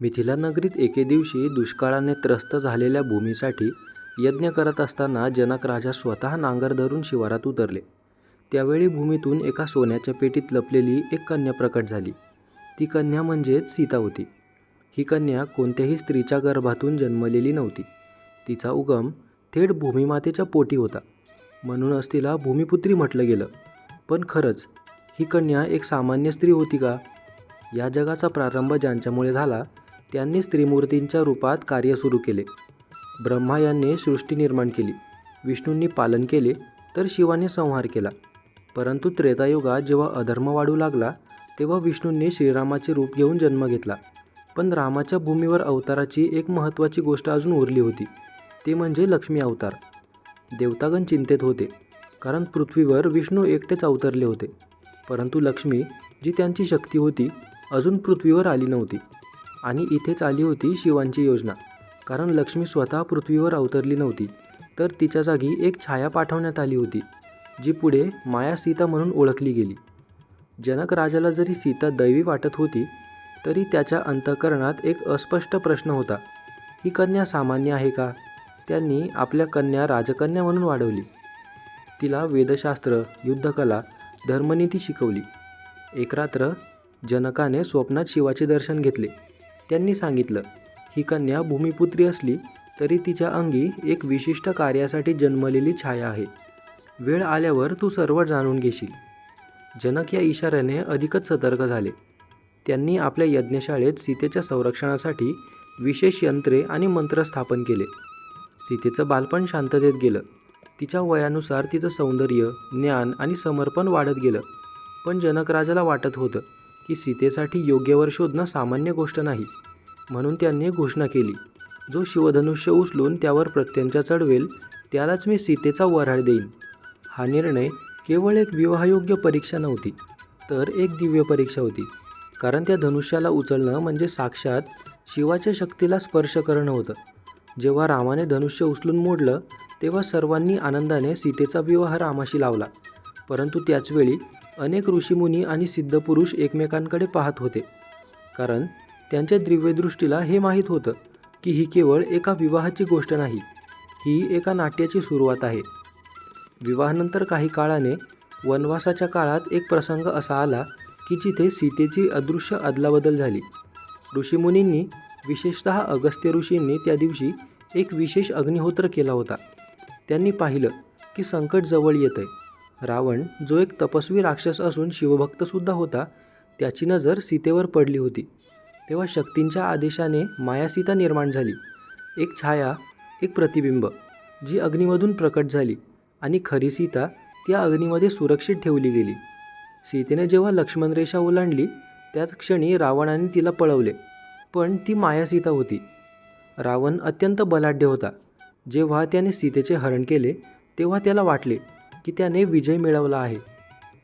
मिथिला नगरीत एके दिवशी दुष्काळाने त्रस्त झालेल्या भूमीसाठी यज्ञ करत असताना जनक राजा स्वतः नांगर धरून शिवारात उतरले. त्यावेळी भूमीतून एका सोन्याच्या पेटीत लपलेली एक कन्या प्रकट झाली. ती कन्या म्हणजेच सीता होती. ही कन्या कोणत्याही स्त्रीच्या गर्भातून जन्मलेली नव्हती. तिचा उगम थेट भूमिमातेच्या पोटी होता. म्हणूनच तिला भूमिपुत्री म्हटलं गेलं. पण खरंच ही कन्या एक सामान्य स्त्री होती का? या जगाचा प्रारंभ ज्यांच्यामुळे झाला त्यांनी स्त्रीमूर्तींच्या रूपात कार्य सुरू केले. ब्रह्मा यांनी सृष्टी निर्माण केली, विष्णूंनी पालन केले तर शिवाने संहार केला. परंतु त्रेतायुगात जेव्हा अधर्म वाढू लागला तेव्हा विष्णूंनी श्रीरामाचे रूप घेऊन जन्म घेतला. पण रामाच्या भूमीवर अवताराची एक महत्त्वाची गोष्ट अजून उरली होती ते म्हणजे लक्ष्मी अवतार. देवतागण चिंतेत होते कारण पृथ्वीवर विष्णू एकटेच अवतरले होते. परंतु लक्ष्मी जी त्यांची शक्ती होती अजून पृथ्वीवर आली नव्हती. आणि इथेच आली होती शिवांची योजना. कारण लक्ष्मी स्वतः पृथ्वीवर अवतरली नव्हती तर तिच्या जागी एक छाया पाठवण्यात आली होती जी पुढे माया सीता म्हणून ओळखली गेली. जनक राजाला जरी सीता दैवी वाटत होती तरी त्याच्या अंतःकरणात एक अस्पष्ट प्रश्न होता. ही कन्या सामान्य आहे का? त्यांनी आपल्या कन्या राजकन्या म्हणून वाढवली. तिला वेदशास्त्र, युद्धकला, धर्मनीती शिकवली. एक रात्र जनकाने स्वप्नात शिवाचे दर्शन घेतले. त्यांनी सांगितलं, ही कन्या भूमिपुत्री असली तरी तिच्या अंगी एक विशिष्ट कार्यासाठी जन्मलेली छाया आहे. वेळ आल्यावर तू सर्व जाणून घेशील. जनक या इशाऱ्याने अधिकच सतर्क झाले. त्यांनी आपल्या यज्ञशाळेत सीतेच्या संरक्षणासाठी विशेष यंत्रे आणि मंत्र स्थापन केले. सीतेचं बालपण शांततेत गेलं. तिच्या वयानुसार तिचं सौंदर्य, ज्ञान आणि समर्पण वाढत गेलं. पण जनकराजाला वाटत होतं की सीतेसाठी योग्य वर शोधणं सामान्य गोष्ट नाही. म्हणून त्यांनी घोषणा केली, जो शिवधनुष्य उचलून त्यावर प्रत्यंचा चढवेल त्यालाच मी सीतेचा वऱ्हाड देईन. हा निर्णय केवळ एक विवाहयोग्य परीक्षा नव्हती तर एक दिव्य परीक्षा होती. कारण त्या धनुष्याला उचलणं म्हणजे साक्षात शिवाच्या शक्तीला स्पर्श करणं होतं. जेव्हा रामाने धनुष्य उचलून मोडलं तेव्हा सर्वांनी आनंदाने सीतेचा विवाह रामाशी लावला. परंतु त्याचवेळी अनेक ऋषीमुनी आणि सिद्धपुरुष एकमेकांकडे पाहत होते. कारण त्यांच्या दिव्यदृष्टीला हे माहीत होतं की ही केवळ एका विवाहाची गोष्ट नाही, ही एका नाट्याची सुरुवात आहे. विवाहानंतर काही काळाने वनवासाच्या काळात एक प्रसंग असा आला की जिथे सीतेची अदृश्य अदलाबदल झाली. ऋषीमुनींनी, विशेषतः अगस्त्य ऋषींनी त्या दिवशी एक विशेष अग्निहोत्र केला होता. त्यांनी पाहिलं की संकट जवळ येतंय. रावण, जो एक तपस्वी राक्षस असून शिवभक्तसुद्धा होता, त्याची नजर सीतेवर पडली होती. तेव्हा शक्तींच्या आदेशाने मायासीता निर्माण झाली. एक छाया, एक प्रतिबिंब, जी अग्नीमधून प्रकट झाली आणि खरी सीता त्या अग्नीमध्ये सुरक्षित ठेवली गेली. सीतेने जेव्हा लक्ष्मणरेषा ओलांडली त्याच क्षणी रावणाने तिला पळवले. पण ती मायासीता होती. रावण अत्यंत बलाढ्य होता. जेव्हा त्याने सीतेचे हरण केले तेव्हा त्याला वाटले की त्याने विजय मिळवला आहे.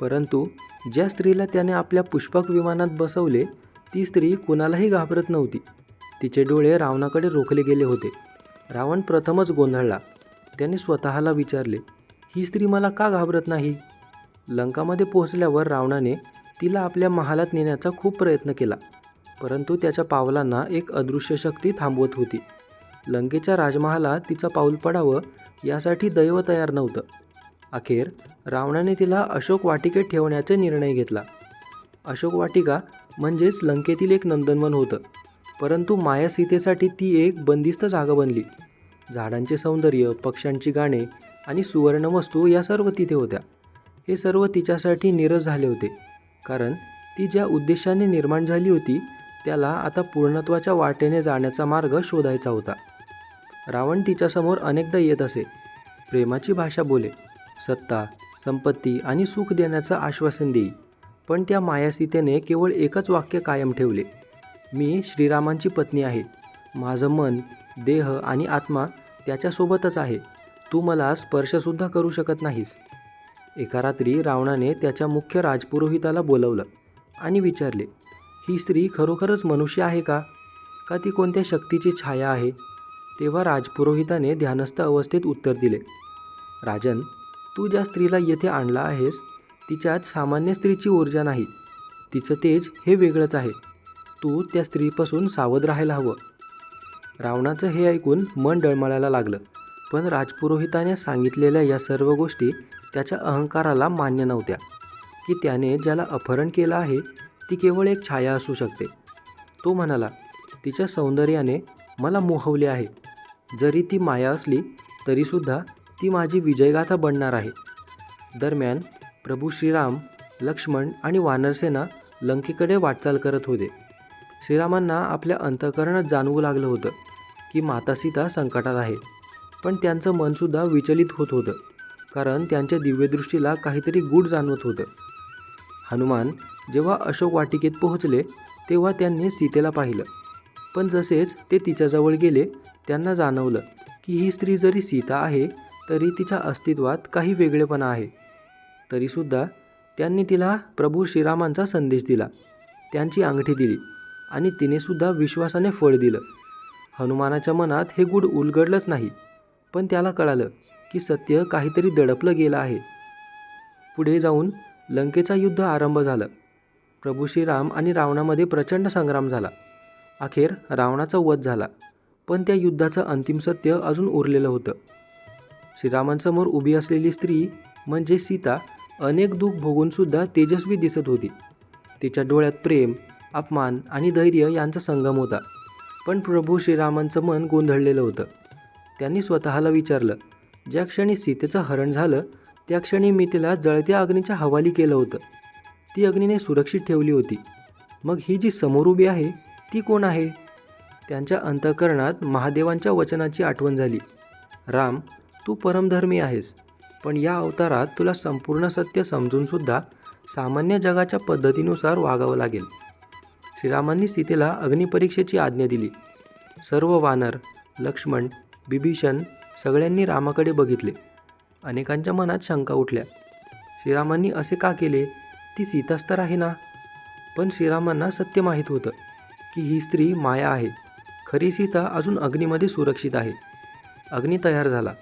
परंतु ज्या स्त्रीला त्याने आपल्या पुष्पक विमानात बसवले ती स्त्री कुणालाही घाबरत नव्हती. तिचे डोळे रावणाकडे रोखले गेले होते. रावण प्रथमच गोंधळला. त्याने स्वतःला विचारले, ही स्त्री मला का घाबरत नाही? लंकामध्ये पोहोचल्यावर रावणाने तिला आपल्या महालात नेण्याचा खूप प्रयत्न केला. परंतु त्याच्या पावलांना एक अदृश्य शक्ती थांबवत होती. लंकेच्या राजमहालात तिचं पाऊल पडावं यासाठी दैव तयार नव्हतं. अखेर रावणाने तिला अशोक वाटिकेत ठेवण्याचा निर्णय घेतला. अशोक वाटिका म्हणजेच लंकेतील एक नंदनवन होतं. परंतु माया सीतेसाठी ती एक बंदिस्त जागा बनली. झाडांचे सौंदर्य, पक्ष्यांची गाणे आणि सुवर्णवस्तू या सर्व तिथे होत्या. हे सर्व तिच्यासाठी नीरस झाले होते. कारण ती ज्या उद्देशाने निर्माण झाली होती त्याला आता पूर्णत्वाच्या वाटेने जाण्याचा मार्ग शोधायचा होता. रावण तिच्यासमोर अनेकदा येत असे. प्रेमाची भाषा बोले. सत्ता, संपत्ती आणि सुख देण्याचं आश्वासन देई. पण त्या मायासीतेने केवळ एकच वाक्य कायम ठेवले, मी श्रीरामांची पत्नी आहे. माझं मन, देह आणि आत्मा त्याच्यासोबतच आहे. तू मला स्पर्शसुद्धा करू शकत नाहीस. एका रात्री रावणाने त्याच्या मुख्य राजपुरोहिताला बोलावलं आणि विचारले, ही स्त्री खरोखरच मनुष्य आहे का? का ती कोणत्या शक्तीची छाया आहे? तेव्हा राजपुरोहिताने ध्यानस्थ अवस्थेत उत्तर दिले, राजन, तू ज्या स्त्रीला येथे आणला आहेस तिच्यात सामान्य स्त्रीची ऊर्जा नाही. तिचं तेज हे वेगळंच आहे. तू त्या स्त्रीपासून सावध राहायला हवं. रावणाचं हे ऐकून मन डळमळायला लागलं. पण राजपुरोहिताने सांगितलेल्या या सर्व गोष्टी त्याच्या अहंकाराला मान्य नव्हत्या. की त्याने ज्याला अपहरण केलं आहे ती केवळ एक छाया असू शकते. तो म्हणाला तिच्या सौंदर्याने मला मोहवले आहे. जरी ती माया असली तरीसुद्धा ती माझी विजयगाथा बनणार आहे. दरम्यान प्रभू श्रीराम लक्ष्मण आणि वानरसेना लंकेकडे वाटचाल करत होते. श्रीरामांना आपल्या अंतःकरणात जाणवू लागलं होतं की माता सीता संकटात आहे. पण त्यांचं मनसुद्धा विचलित होत होतं कारण त्यांच्या दिव्यदृष्टीला काहीतरी गूढ जाणवत होतं. हनुमान जेव्हा अशोक वाटिकेत पोहोचले तेव्हा त्यांनी सीतेला पाहिलं. पण जसेच ते तिच्याजवळ गेले त्यांना जाणवलं की ही स्त्री जरी सीता आहे तरी तिच्या अस्तित्वात काही वेगळेपणा आहे. तरीसुद्धा त्यांनी तिला प्रभू श्रीरामांचा संदेश दिला. त्यांची अंगठी दिली आणि तिनेसुद्धा विश्वासाने फळ दिलं. हनुमानाच्या मनात हे गुढ उलगडलंच नाही पण त्याला कळालं की सत्य काहीतरी दडपलं गेलं आहे. पुढे जाऊन लंकेचा युद्ध आरंभ झालं. प्रभू श्रीराम आणि रावणामध्ये प्रचंड संग्राम झाला. अखेर रावणाचा वध झाला पण त्या युद्धाचं अंतिम सत्य अजून उरलेलं होतं. श्रीरामांसमोर उभी असलेली स्त्री म्हणजे सीता अनेक दुःख भोगूनसुद्धा तेजस्वी दिसत होती. तिच्या डोळ्यात प्रेम अपमान आणि धैर्य यांचा संगम होता. पण प्रभू श्रीरामांचं मन गोंधळलेलं होतं. त्यांनी स्वतःला विचारलं ज्या क्षणी सीतेचं हरण झालं त्या क्षणी मी तिला जळत्या अग्नीच्या हवाली केलं होतं. ती अग्नीने सुरक्षित ठेवली होती. मग ही जी समोर उभी आहे ती कोण आहे? त्यांच्या अंतःकरणात महादेवांच्या वचनाची आठवण झाली. राम तू परमधर्मी आहेस. पण या अवतारात तुला संपूर्ण सत्य समजूनसुद्धा सामान्य जगाच्या पद्धतीनुसार वागावं लागेल. श्रीरामांनी सीतेला अग्निपरीक्षेची आज्ञा दिली. सर्व वानर लक्ष्मण बिभीषण सगळ्यांनी रामाकडे बघितले. अनेकांच्या मनात शंका उठल्या. श्रीरामांनी असे का केले? ती सीताच तर आहे ना? पण श्रीरामांना सत्य माहीत होतं की ही स्त्री माया आहे. खरी सीता अजून अग्नीमध्ये सुरक्षित आहे. अग्नी तयार झाला.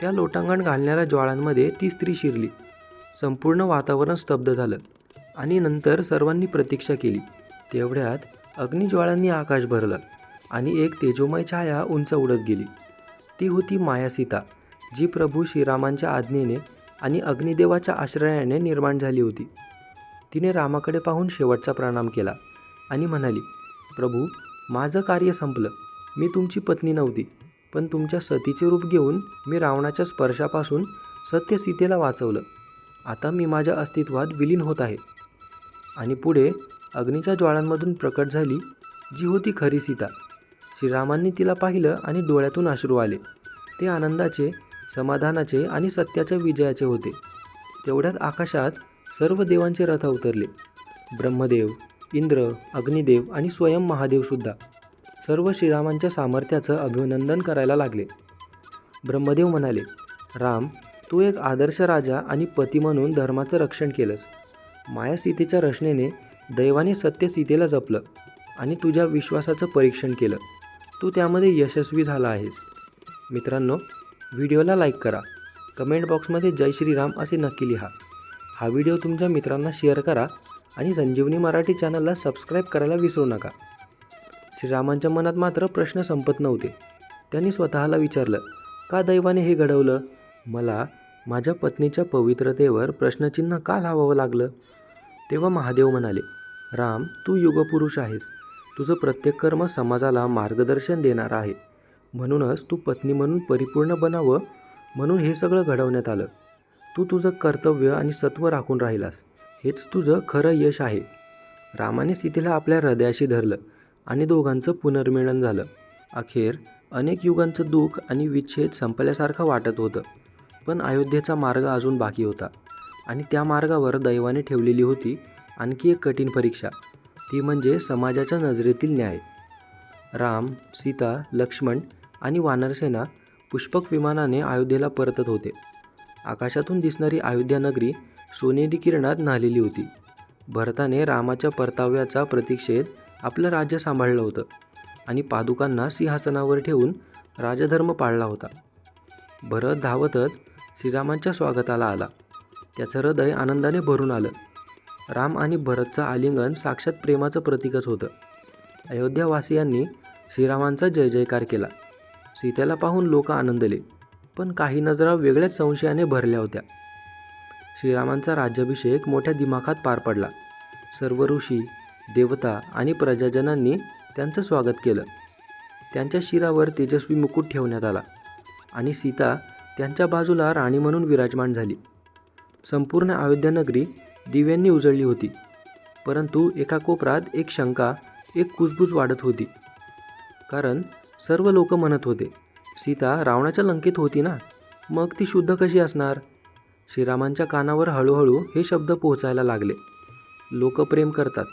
त्या लोटांगण घालणाऱ्या ज्वाळांमध्ये ती स्त्री शिरली. संपूर्ण वातावरण स्तब्ध झालं आणि नंतर सर्वांनी प्रतीक्षा केली. तेवढ्यात अग्निज्वाळांनी आकाश भरलं आणि एक तेजोमय छाया उंच उडत गेली. ती होती माया सीता जी प्रभू श्रीरामांच्या आज्ञेने आणि अग्निदेवाच्या आश्रयाने निर्माण झाली होती. तिने रामाकडे पाहून शेवटचा प्रणाम केला आणि म्हणाली प्रभू माझं कार्य संपलं. मी तुमची पत्नी नव्हती. पण तुमच्या सतीचे रूप घेऊन मी रावणाच्या स्पर्शापासून सत्य सीतेला वाचवलं. आता मी माझ्या अस्तित्वात विलीन होत आहे. आणि पुढे अग्नीच्या ज्वाळांमधून प्रकट झाली जी होती खरी सीता. श्रीरामांनी तिला पाहिलं आणि डोळ्यातून अश्रू आले. ते आनंदाचे समाधानाचे आणि सत्याच्या विजयाचे होते. तेवढ्यात आकाशात सर्व देवांचे रथ अवतरले ब्रह्मदेव इंद्र अग्निदेव आणि स्वयं महादेवसुद्धा सर्व श्रीरामांच्या सामर्थ्याचं अभिनंदन करायला लागले. ब्रह्मदेव म्हणाले राम तू एक आदर्श राजा आणि पती म्हणून धर्माचं रक्षण केलंस. माया सीतेच्या रचनेने दैवाने सत्य सीतेला जपलं आणि तुझ्या विश्वासाचं परीक्षण केलं. तू त्यामध्ये यशस्वी झाला आहेस. मित्रांनो व्हिडिओला लाईक करा. कमेंट बॉक्समध्ये जय श्रीराम असे नक्की लिहा. हा व्हिडिओ तुमच्या मित्रांना शेअर करा आणि संजीवनी मराठी चॅनलला सबस्क्राईब करायला विसरू नका. श्रीरामांच्या मनात मात्र प्रश्न संपत नव्हते. त्यांनी स्वतःला विचारलं का दैवाने हे घडवलं? मला माझ्या पत्नीच्या पवित्रतेवर प्रश्नचिन्ह का लावावं लागलं? तेव्हा महादेव म्हणाले राम तू युगपुरुष आहेस. तुझं प्रत्येक कर्म समाजाला मार्गदर्शन देणार आहे. म्हणूनच तू पत्नी म्हणून परिपूर्ण बनावं म्हणून हे सगळं घडवण्यात आलं. तू तुझं कर्तव्य आणि सत्व राखून राहिलास. हेच तुझं खरं यश आहे. रामाने सीतेला आपल्या हृदयाशी धरलं. आणि दोघांचं पुनर्मिलन झालं. अखेर अनेक युगांचं दुःख आणि विच्छेद संपल्यासारखं वाटत होतं पण अयोध्येचा मार्ग अजून बाकी होता आणि त्या मार्गावर दैवाने ठेवलेली होती आणखी एक कठीण परीक्षा. ती म्हणजे समाजाच्या नजरेतील न्याय. राम सीता लक्ष्मण आणि वानरसेना पुष्पक विमानाने अयोध्येला परतत होते. आकाशातून दिसणारी अयोध्या नगरी सोनेरी किरणात न्हालेली होती. भरताने रामाच्या परताव्याचा प्रतीक्षेत आपलं राज्य सांभाळलं होतं आणि पादुकांना सिंहासनावर ठेवून राजधर्म पाळला होता. भरत धावतच श्रीरामांच्या स्वागताला आला. त्याचं हृदय आनंदाने भरून आलं. राम आणि भरतचं आलिंगन साक्षात प्रेमाचं प्रतीकच होतं. अयोध्यावासियांनी श्रीरामांचा जय जयकार केला. सीतेला पाहून लोक आनंदले पण काही नजरा वेगळ्याच संशयाने भरल्या होत्या. श्रीरामांचा राज्याभिषेक मोठ्या दिमाखात पार पडला. सर्व ऋषी देवता आणि प्रजाजनांनी त्यांचं स्वागत केलं. त्यांच्या शिरावर तेजस्वी मुकुट ठेवण्यात आला आणि सीता त्यांच्या बाजूला राणी म्हणून विराजमान झाली. संपूर्ण अयोध्या नगरी दिव्यांनी उजळली होती परंतु एका कोपरात एक शंका एक कुजबूज वाढत होती. कारण सर्व लोक म्हणत होते सीता रावणाच्या लंकेत होती ना? मग ती शुद्ध कशी असणार? श्रीरामांच्या कानावर हळूहळू हे शब्द पोहोचायला लागले. लोक प्रेम करतात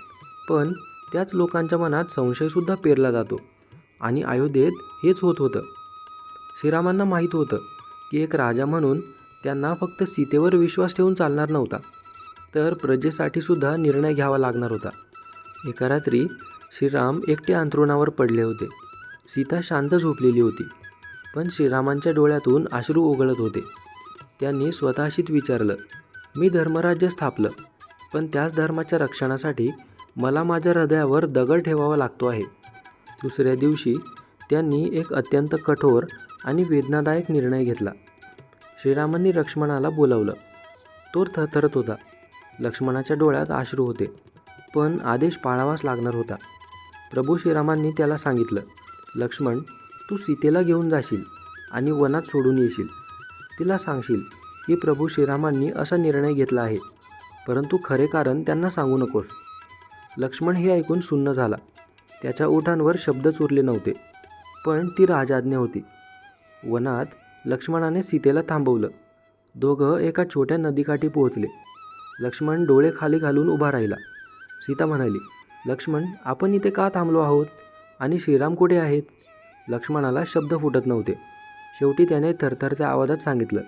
पण त्याच लोकांच्या मनात संशयसुद्धा पेरला जातो आणि अयोध्येत हेच होत होतं. श्रीरामांना माहीत होतं की एक राजा म्हणून त्यांना फक्त सीतेवर विश्वास ठेवून चालणार नव्हता तर प्रजेसाठीसुद्धा निर्णय घ्यावा लागणार होता. एका रात्री श्रीराम एकटे अंथरुणावर पडले होते. सीता शांत झोपलेली होती पण श्रीरामांच्या डोळ्यातून अश्रू ओघळत होते. त्यांनी स्वतःशीच विचारलं मी धर्मराज्य स्थापलं पण त्याच धर्माच्या रक्षणासाठी मला माझ्या हृदयावर दगड ठेवावा लागतो आहे. दुसऱ्या दिवशी त्यांनी एक अत्यंत कठोर आणि वेदनादायक निर्णय घेतला. श्रीरामांनी लक्ष्मणाला बोलावलं. तो थरथरत होता. लक्ष्मणाच्या डोळ्यात आश्रू होते पण आदेश पाळावाच लागणार होता. प्रभू श्रीरामांनी त्याला सांगितलं लक्ष्मण तू सीतेला घेऊन जाशील आणि वनात सोडून येशील. तिला सांगशील की प्रभू श्रीरामांनी असा निर्णय घेतला आहे. परंतु खरे कारण त्यांना सांगू नकोस. लक्ष्मण हे ऐकून सुन्न झाला. त्याच्या ओठांवर शब्दच उरले नव्हते पण ती राजाज्ञा होती. वनात लक्ष्मणाने सीतेला थांबवलं. दोघं एका छोट्या नदीकाठी पोहोचले. लक्ष्मण डोळे खाली घालून उभा राहिला. सीता म्हणाली लक्ष्मण आपण इथे का थांबलो आहोत? आणि श्रीराम कुठे आहेत? लक्ष्मणाला शब्द फुटत नव्हते. शेवटी त्याने थरथरत्या आवाजात सांगितलं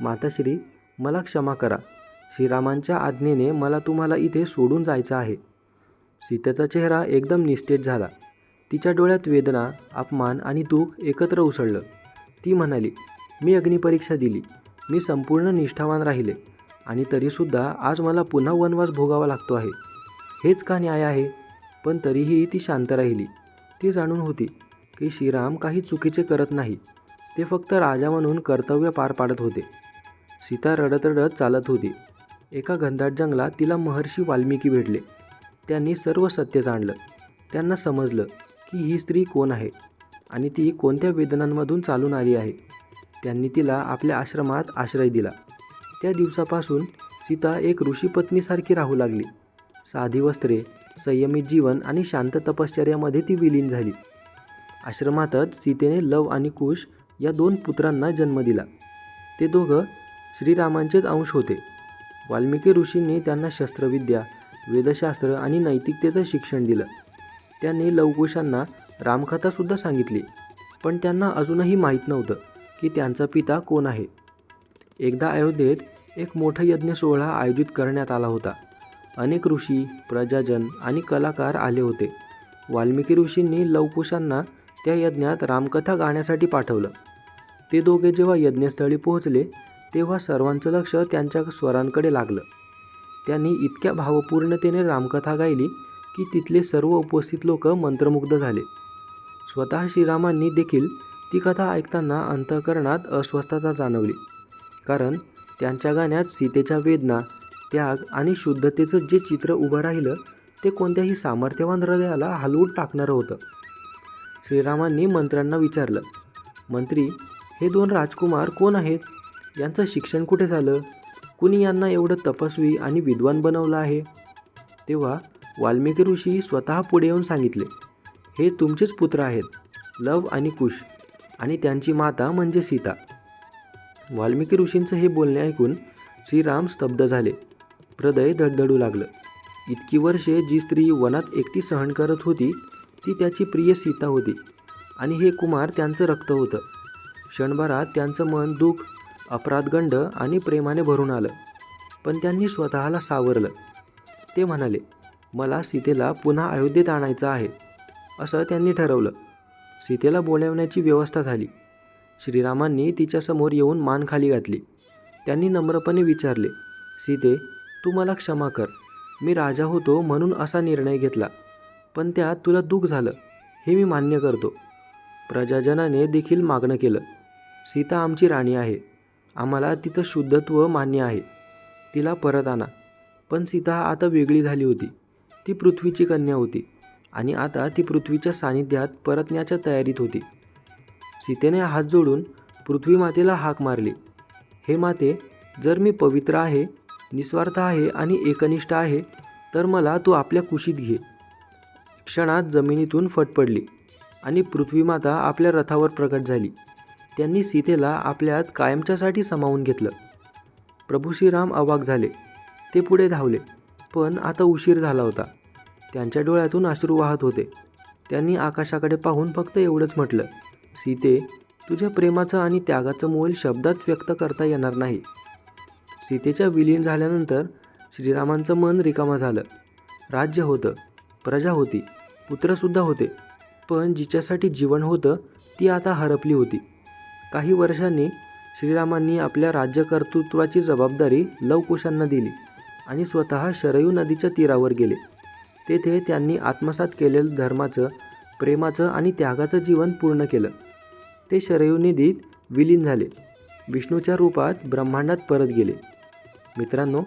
माताश्री मला क्षमा करा. श्रीरामांच्या आज्ञेने मला तुम्हाला इथे सोडून जायचं आहे. सीतेचा चेहरा एकदम निस्तेज झाला. तिच्या डोळ्यात वेदना अपमान आणि दुःख एकत्र उसळलं. ती म्हणाली मी अग्निपरीक्षा दिली. मी संपूर्ण निष्ठावान राहिले. आणि तरीसुद्धा आज मला पुन्हा वनवास भोगावा लागतो आहे. हेच का न्याय आहे? पण तरीही ती शांत राहिली. ती जाणून होती की श्रीराम काही चुकीचे करत नाही. ते फक्त राजा म्हणून कर्तव्य पार पाडत होते. सीता रडत रडत चालत होती. एका घनदाट जंगलात तिला महर्षी वाल्मिकी भेटले. त्यांनी सर्व सत्य जाणलं. त्यांना समजलं की ही स्त्री कोण आहे आणि ती कोणत्या वेदनांमधून चालून आली आहे. त्यांनी तिला आपल्या आश्रमात आश्रय दिला. त्या दिवसापासून सीता एक ऋषीपत्नीसारखी राहू लागली. साधी वस्त्रे संयमित जीवन आणि शांत तपश्चर्यामध्ये ती विलीन झाली. आश्रमातच सीतेने लव आणि कुश या दोन पुत्रांना जन्म दिला. ते दोघं श्रीरामांचेच अंश होते. वाल्मिकी ऋषींनी त्यांना शस्त्रविद्या वेदशास्त्र आणि नैतिकतेचं शिक्षण दिलं. त्यांनी लवकुशांना रामकथासुद्धा सांगितली. पण त्यांना अजूनही माहीत नव्हतं की त्यांचा पिता कोण आहे. एकदा अयोध्येत एक मोठा यज्ञ सोहळा आयोजित करण्यात आला होता. अनेक ऋषी प्रजाजन आणि कलाकार आले होते. वाल्मिकी ऋषींनी लवकुशांना त्या यज्ञात रामकथा गाण्यासाठी पाठवलं. ते दोघे जेव्हा यज्ञस्थळी पोहोचले तेव्हा सर्वांचं लक्ष त्यांच्या स्वरांकडे लागलं. त्यांनी इतक्या भावपूर्णतेने रामकथा गायली की तिथले सर्व उपस्थित लोक मंत्रमुग्ध झाले. स्वतः श्रीरामांनी देखील ती कथा ऐकताना अंतःकरणात अस्वस्थता जाणवली. कारण त्यांच्या गाण्यात सीतेच्या वेदना त्याग आणि शुद्धतेचं जे चित्र उभं राहिलं ते कोणत्याही सामर्थ्यवान हृदयाला हलवून टाकणारं होतं. श्रीरामांनी मंत्र्यांना विचारलं मंत्री हे दोन राजकुमार कोण आहेत? यांचं शिक्षण कुठे झालं? कुणी यांना एवढं तपस्वी आणि विद्वान बनवलं आहे? तेव्हा वाल्मिकी ऋषी स्वतः पुढे येऊन सांगितले हे तुमचेच पुत्र आहेत लव आणि कुश आणि त्यांची माता म्हणजे सीता. वाल्मिकी ऋषींचं हे बोलणे ऐकून श्रीराम स्तब्ध झाले. हृदय धडधडू लागलं. इतकी वर्षे जी स्त्री वनात एकटी सहन करत होती ती त्याची प्रिय सीता होती. आणि हे कुमार त्यांचं रक्त होतं. क्षणभरात त्यांचं मन दुःख अपराधगंड आणि प्रेमाने भरून आलं. पण त्यांनी स्वतःला सावरलं. ते म्हणाले मला सीतेला पुन्हा अयोध्येत आणायचं आहे. असं त्यांनी ठरवलं. सीतेला बोलावण्याची व्यवस्था झाली. श्रीरामांनी तिच्यासमोर येऊन मान खाली घातली. त्यांनी नम्रपणे विचारले सीते तू मला क्षमा कर. मी राजा होतो म्हणून असा निर्णय घेतला. पण त्यात तुला दुःख झालं हे मी मान्य करतो. प्रजाजनाने देखील मागणं केलं. सीता आमची राणी आहे. आम्हाला तिचं शुद्धत्व मान्य आहे. तिला परत आणा. पण सीता आता वेगळी झाली होती. ती पृथ्वीची कन्या होती आणि आता ती पृथ्वीच्या सानिध्यात परतण्याच्या तयारीत होती. सीतेने हात जोडून पृथ्वी मातेला हाक मारली. हे माते जर मी पवित्र आहे निस्वार्थ आहे आणि एकनिष्ठ आहे तर मला तू आपल्या कुशीत घे. क्षणात जमिनीतून फट पडली आणि पृथ्वीमाता आपल्या रथावर प्रकट झाली. त्यांनी सीतेला आपल्यात कायमच्यासाठी सामावून घेतलं. प्रभू श्रीराम अवाक झाले. ते पुढे धावले पण आता उशीर झाला होता. त्यांच्या डोळ्यातून अश्रू वाहत होते. त्यांनी आकाशाकडे पाहून फक्त एवढंच म्हटलं सीते तुझ्या प्रेमाचं आणि त्यागाचं मोल शब्दात व्यक्त करता येणार नाही. सीतेच्या विलीन झाल्यानंतर श्रीरामांचं मन रिकामं झालं. राज्य होतं प्रजा होती पुत्रसुद्धा होते. पण जिच्यासाठी जीवन होतं ती आता हरपली होती. काही वर्षांनी श्रीरामांनी आपल्या राज्यकर्तृत्वाची जबाबदारी लवकुशांना दिली आणि स्वतः शरयू नदीच्या तीरावर गेले. तेथे त्यांनी आत्मसात केलेलं धर्माचं प्रेमाचं आणि त्यागाचं जीवन पूर्ण केलं. ते शरयू नदीत विलीन झाले. विष्णूच्या रूपात ब्रह्मांडात परत गेले. मित्रांनो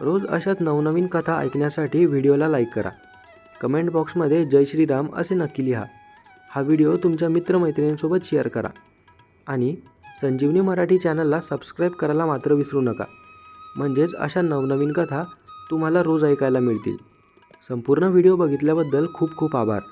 रोज अशाच नवनवीन कथा ऐकण्यासाठी व्हिडिओला लाईक करा. कमेंट बॉक्समध्ये जय श्रीराम असे नक्की लिहा. हा व्हिडिओ तुमच्या मित्रमैत्रिणींसोबत शेअर करा. आणि संजीवनी मराठी चॅनलला सबस्क्राईब करायला मात्र विसरू नका. म्हणजेच अशा नवनवीन कथा तुम्हाला रोज ऐकायला मिळतील. संपूर्ण व्हिडिओ बघितल्याबद्दल खूप खूप आभार.